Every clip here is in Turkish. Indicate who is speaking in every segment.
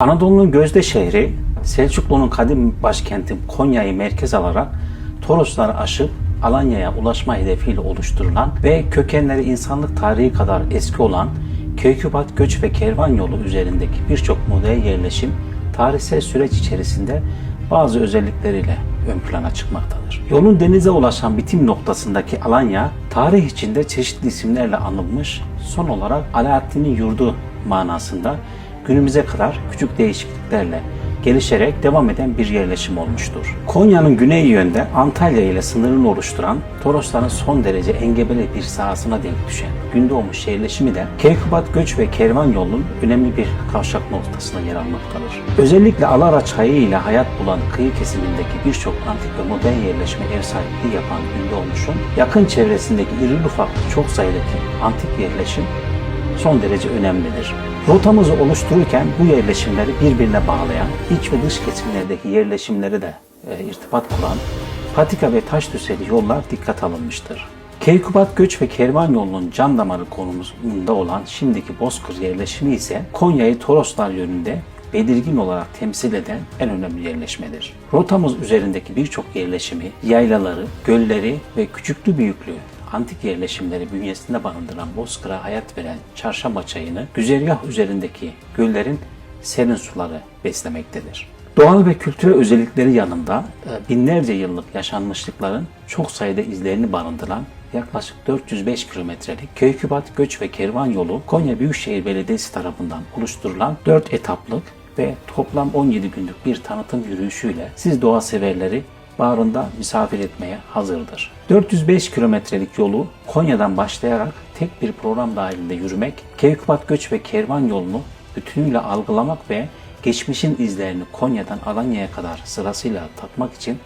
Speaker 1: Anadolu'nun gözde şehri, Selçuklu'nun kadim başkenti Konya'yı merkez alarak Torosları aşıp Alanya'ya ulaşma hedefiyle oluşturulan ve kökenleri insanlık tarihi kadar eski olan Keykubat Göç ve Kervan Yolu üzerindeki birçok model yerleşim tarihsel süreç içerisinde bazı özellikleriyle ön plana çıkmaktadır. Yolun denize ulaşan bitim noktasındaki Alanya, tarih içinde çeşitli isimlerle anılmış, son olarak Alaaddin'in yurdu manasında günümüze kadar küçük değişikliklerle gelişerek devam eden bir yerleşim olmuştur. Konya'nın güney yönde Antalya ile sınırını oluşturan Torosların son derece engebeli bir sahasına denk düşen Gündoğmuş yerleşimi de Keykubat Göç ve Kervan yolunun önemli bir kavşak noktasına yer almaktadır. Özellikle Alara çayı ile hayat bulan kıyı kesimindeki birçok antik ve modern yerleşme ev sahipliği yapan Gündoğmuş'un yakın çevresindeki irili ufaklı çok sayıdaki antik yerleşim son derece önemlidir. Rotamızı oluştururken bu yerleşimleri birbirine bağlayan, iç ve dış kesimlerdeki yerleşimleri de e, irtibat kuran patika ve taş düzeli yollar dikkat alınmıştır. Keykubat Göç ve Kervan yolunun can damarı konumunda olan şimdiki Bozkır yerleşimi ise Konya'yı Toroslar yönünde belirgin olarak temsil eden en önemli yerleşmedir. Rotamız üzerindeki birçok yerleşimi, yaylaları, gölleri ve küçüklü büyüklü antik yerleşimleri bünyesinde barındıran Bozkır'a hayat veren Çarşamba çayını güzergah üzerindeki göllerin serin suları beslemektedir. Doğal ve kültürel özellikleri yanında e, binlerce yıllık yaşanmışlıkların çok sayıda izlerini barındıran yaklaşık 405 kilometrelik Köykübat Göç ve Kervan Yolu Konya Büyükşehir Belediyesi tarafından oluşturulan 4 etaplık ve toplam 17 günlük bir tanıtım yürüyüşüyle siz doğa severleri bağrında misafir etmeye hazırdır. 405 kilometrelik yolu Konya'dan başlayarak tek bir program dahilinde yürümek, Keykubat Göç ve Kervan yolunu bütünüyle algılamak ve geçmişin izlerini Konya'dan Alanya'ya kadar sırasıyla tatmak için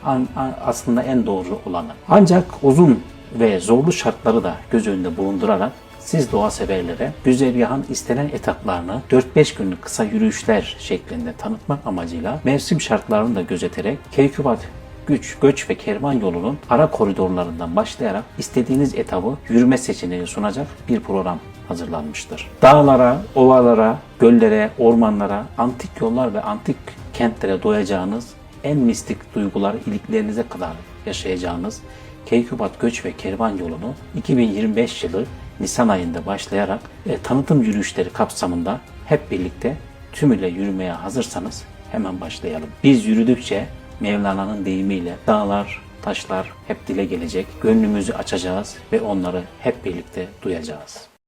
Speaker 1: aslında en doğru olanı. Ancak uzun ve zorlu şartları da göz önünde bulundurarak siz doğa severlere güzergahın istenen etaplarını 4-5 günlük kısa yürüyüşler şeklinde tanıtmak amacıyla mevsim şartlarını da gözeterek Keykubat güç, göç ve kervan yolunun ara koridorlarından başlayarak istediğiniz etabı yürüme seçeneği sunacak bir program hazırlanmıştır. Dağlara, ovalara, göllere, ormanlara, antik yollar ve antik kentlere doyacağınız, en mistik duyguları iliklerinize kadar yaşayacağınız Keykubat Göç ve Kervan yolunu 2025 yılı Nisan ayında başlayarak e, tanıtım yürüyüşleri kapsamında hep birlikte tümüyle yürümeye hazırsanız hemen başlayalım. Biz yürüdükçe Mevlana'nın deyimiyle dağlar, taşlar hep dile gelecek. Gönlümüzü açacağız ve onları hep birlikte duyacağız.